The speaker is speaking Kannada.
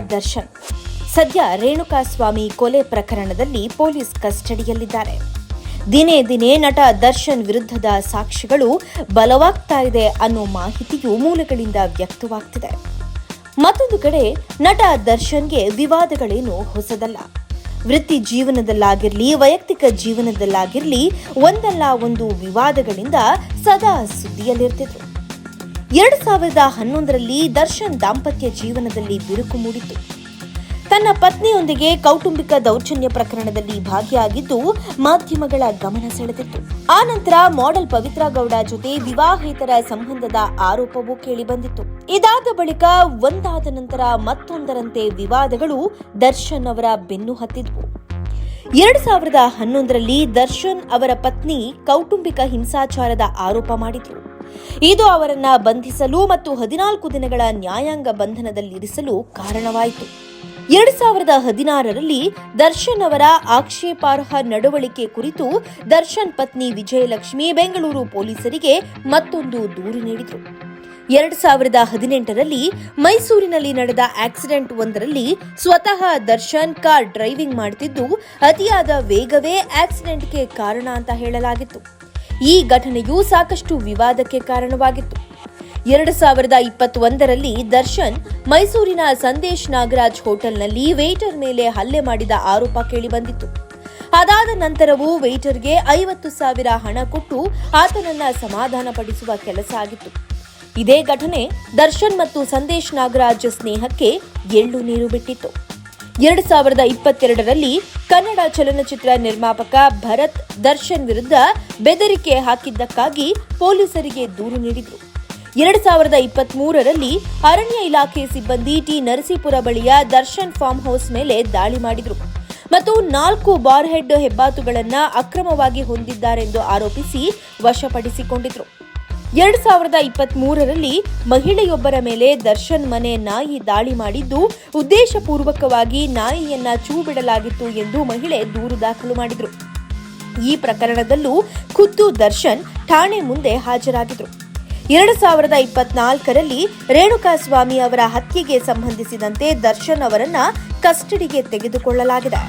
ದರ್ಶನ್. ಸದ್ಯ ರೇಣುಕಾಸ್ವಾಮಿ ಕೊಲೆ ಪ್ರಕರಣದಲ್ಲಿ ಪೊಲೀಸ್ ಕಸ್ಟಡಿಯಲ್ಲಿದ್ದಾರೆ. ದಿನೇ ದಿನೇ ನಟ ದರ್ಶನ್ ವಿರುದ್ಧದ ಸಾಕ್ಷಿಗಳು ಬಲವಾಗ್ತಾ ಇದೆ ಅನ್ನೋ ಮಾಹಿತಿಯು ಮೂಲಗಳಿಂದ ವ್ಯಕ್ತವಾಗ್ತಿದೆ. ಮತ್ತೊಂದು ಕಡೆ, ನಟ ದರ್ಶನ್ಗೆ ವಿವಾದಗಳೇನು ಹೊಸದಲ್ಲ. ವೃತ್ತಿ ಜೀವನದಲ್ಲಾಗಿರ್ಲಿ, ವೈಯಕ್ತಿಕ ಜೀವನದಲ್ಲಾಗಿರ್ಲಿ, ಒಂದಲ್ಲ ಒಂದು ವಿವಾದಗಳಿಂದ ಸದಾ ಸುದ್ದಿಯಲ್ಲಿರ್ತಿದ್ರು. ಎರಡು ಸಾವಿರದ ಹನ್ನೊಂದರಲ್ಲಿ ದರ್ಶನ್ ದಾಂಪತ್ಯ ಜೀವನದಲ್ಲಿ ಬಿರುಕು ಮೂಡಿತು. ತನ್ನ ಪತ್ನಿಯೊಂದಿಗೆ ಕೌಟುಂಬಿಕ ದೌರ್ಜನ್ಯ ಪ್ರಕರಣದಲ್ಲಿ ಭಾಗಿಯಾಗಿದ್ದು ಮಾಧ್ಯಮಗಳ ಗಮನ ಸೆಳೆದಿತ್ತು. ಆ ನಂತರ ಮಾಡೆಲ್ ಪವಿತ್ರ ಗೌಡ ಜೊತೆ ವಿವಾಹೇತರ ಸಂಬಂಧದ ಆರೋಪವೂ ಕೇಳಿಬಂದಿತ್ತು. ಇದಾದ ಬಳಿಕ ಒಂದಾದ ನಂತರ ಮತ್ತೊಂದರಂತೆ ವಿವಾದಗಳು ದರ್ಶನ್ ಅವರ ಬೆನ್ನು ಹತ್ತಿದ್ವು. ಎರಡು ಸಾವಿರದ ಹನ್ನೊಂದರಲ್ಲಿ ದರ್ಶನ್ ಅವರ ಪತ್ನಿ ಕೌಟುಂಬಿಕ ಹಿಂಸಾಚಾರದ ಆರೋಪ ಮಾಡಿದ್ರು. ಇದು ಅವರನ್ನ ಬಂಧಿಸಲು ಮತ್ತು ಹದಿನಾಲ್ಕು ದಿನಗಳ ನ್ಯಾಯಾಂಗ ಬಂಧನದಲ್ಲಿರಿಸಲು ಕಾರಣವಾಯಿತು. ಎರಡ್ ಸಾವಿರದ ಹದಿನಾರರಲ್ಲಿ ದರ್ಶನ್ ಅವರ ಆಕ್ಷೇಪಾರ್ಹ ನಡವಳಿಕೆ ಕುರಿತು ದರ್ಶನ್ ಪತ್ನಿ ವಿಜಯಲಕ್ಷ್ಮಿ ಬೆಂಗಳೂರು ಪೊಲೀಸರಿಗೆ ಮತ್ತೊಂದು ದೂರು ನೀಡಿದರು. ಎರಡ್ ಸಾವಿರದ ಹದಿನೆಂಟರಲ್ಲಿ ಮೈಸೂರಿನಲ್ಲಿ ನಡೆದ ಆಕ್ಸಿಡೆಂಟ್ ಒಂದರಲ್ಲಿ ಸ್ವತಃ ದರ್ಶನ್ ಕಾರ್ ಡ್ರೈವಿಂಗ್ ಮಾಡುತ್ತಿದ್ದು ಅತಿಯಾದ ವೇಗವೇ ಆಕ್ಸಿಡೆಂಟ್ಗೆ ಕಾರಣ ಅಂತ ಹೇಳಲಾಗಿತ್ತು. ಈ ಘಟನೆಯು ಸಾಕಷ್ಟು ವಿವಾದಕ್ಕೆ ಕಾರಣವಾಗಿತ್ತು. ಎರಡು ಸಾವಿರದ ಇಪ್ಪತ್ತೊಂದರಲ್ಲಿ ದರ್ಶನ್ ಮೈಸೂರಿನ ಸಂದೇಶ್ ನಾಗರಾಜ್ ಹೋಟೆಲ್ನಲ್ಲಿ ವೇಟರ್ ಮೇಲೆ ಹಲ್ಲೆ ಮಾಡಿದ ಆರೋಪ ಕೇಳಿಬಂದಿತ್ತು. ಅದಾದ ನಂತರವೂ ವೇಟರ್ಗೆ ಐವತ್ತು ಸಾವಿರ ಹಣ ಕೊಟ್ಟು ಆತನನ್ನ ಸಮಾಧಾನಪಡಿಸುವ ಕೆಲಸ ಆಗಿತ್ತು. ಇದೇ ಘಟನೆ ದರ್ಶನ್ ಮತ್ತು ಸಂದೇಶ್ ನಾಗರಾಜ್ ಸ್ನೇಹಕ್ಕೆ ಎಳ್ಳು ನೀರು ಬಿಟ್ಟಿತ್ತು. ಎರಡು ಸಾವಿರದ ಇಪ್ಪತ್ತೆರಡರಲ್ಲಿ ಕನ್ನಡ ಚಲನಚಿತ್ರ ನಿರ್ಮಾಪಕ ಭರತ್ ದರ್ಶನ್ ವಿರುದ್ಧ ಬೆದರಿಕೆ ಹಾಕಿದ್ದಕ್ಕಾಗಿ ಪೊಲೀಸರಿಗೆ ದೂರು ನೀಡಿದರು. ಎರಡು ಸಾವಿರದ ಇಪ್ಪತ್ತ್ ಮೂರರಲ್ಲಿ ಅರಣ್ಯ ಇಲಾಖೆ ಸಿಬ್ಬಂದಿ ಟಿ ನರಸೀಪುರ ಬಳಿಯ ದರ್ಶನ್ ಫಾರ್ಮ್ ಹೌಸ್ ಮೇಲೆ ದಾಳಿ ಮಾಡಿದರು. ಮತ್ತು ನಾಲ್ಕು ಬಾರ್ ಹೆಡ್ ಹೆಬ್ಬಾತುಗಳನ್ನ ಅಕ್ರಮವಾಗಿ ಹೊಂದಿದ್ದಾರೆಂದು ಆರೋಪಿಸಿ ವಶಪಡಿಸಿಕೊಂಡಿದ್ರು. ಎರಡು ಸಾವಿರದ ಇಪ್ಪತ್ತ್ ಮೂರರಲ್ಲಿ ಮಹಿಳೆಯೊಬ್ಬರ ಮೇಲೆ ದರ್ಶನ್ ಮನೆ ನಾಯಿ ದಾಳಿ ಮಾಡಿದ್ದು, ಉದ್ದೇಶಪೂರ್ವಕವಾಗಿ ನಾಯಿಯನ್ನ ಚೂ ಬಿಡಲಾಗಿತ್ತು ಎಂದು ಮಹಿಳೆ ದೂರು ದಾಖಲು ಮಾಡಿದರು. ಈ ಪ್ರಕರಣದಲ್ಲೂ ಖುದ್ದು ದರ್ಶನ್ ಠಾಣೆ ಮುಂದೆ ಹಾಜರಾಗಿದ್ರು. ಎರಡು ಸಾವಿರದ ಇಪ್ಪತ್ನಾಲ್ಕರಲ್ಲಿ ರೇಣುಕಾಸ್ವಾಮಿ ಅವರ ಹತ್ಯೆಗೆ ಸಂಬಂಧಿಸಿದಂತೆ ದರ್ಶನ್ ಅವರನ್ನ ಕಸ್ಟಡಿಗೆ ತೆಗೆದುಕೊಳ್ಳಲಾಗಿದೆ.